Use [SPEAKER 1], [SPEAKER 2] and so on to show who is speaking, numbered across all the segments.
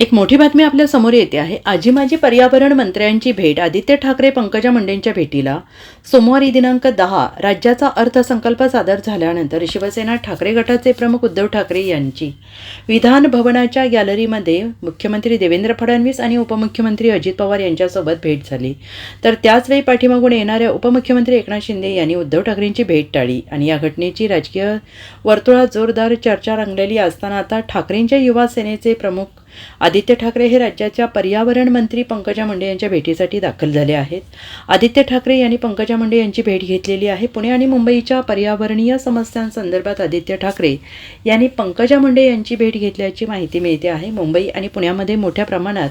[SPEAKER 1] एक मोठी बातमी आपल्यासमोर येते आहे. आजी माजी पर्यावरण मंत्र्यांची भेट आदित्य ठाकरे पंकजा मुंडेंच्या भेटीला. सोमवारी दिनांक दहा राज्याचा अर्थसंकल्प सादर झाल्यानंतर शिवसेना ठाकरे गटाचे प्रमुख उद्धव ठाकरे यांची. विधान भवनाच्या गॅलरीमध्ये मुख्यमंत्री देवेंद्र फडणवीस आणि उपमुख्यमंत्री अजित पवार यांच्यासोबत भेट झाली. तर त्याचवेळी पाठीमागून येणाऱ्या उपमुख्यमंत्री एकनाथ शिंदे यांनी उद्धव ठाकरेंची भेट टाळली आणि या घटनेची राजकीय वर्तुळात जोरदार चर्चा रंगलेली असताना आता ठाकरेंच्या युवा सेनेचे प्रमुख आदित्य ठाकरे हे राज्याच्या पर्यावरण मंत्री पंकजा मुंडे यांच्या भेटीसाठी दाखल झाले आहेत. आदित्य ठाकरे यांनी पंकजा मुंडे यांची भेट घेतलेली आहे. पुणे आणि मुंबईच्या पर्यावरणीय समस्यांसंदर्भात आदित्य ठाकरे यांनी पंकजा मुंडे यांची भेट घेतल्याची माहिती मिळते आहे. मुंबई आणि पुण्यामध्ये मोठ्या प्रमाणात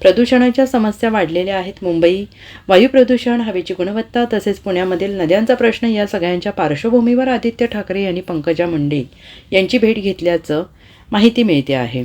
[SPEAKER 1] प्रदूषणाच्या समस्या वाढलेल्या आहेत. मुंबई वायू प्रदूषण हवेची गुणवत्ता तसेच पुण्यामधील नद्यांचा प्रश्न या सगळ्यांच्या पार्श्वभूमीवर आदित्य ठाकरे यांनी पंकजा मुंडे यांची भेट घेतल्याचं माहिती मिळते आहे.